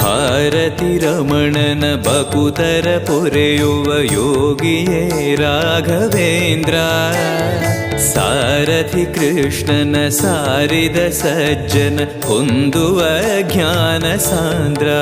Bharati बकुतर बकुतरपुरे योगिये Raghavendra. Sarathi Krishnan सारिद सारिदसज्जन उन्धुव ज्ञानसान्द्रा।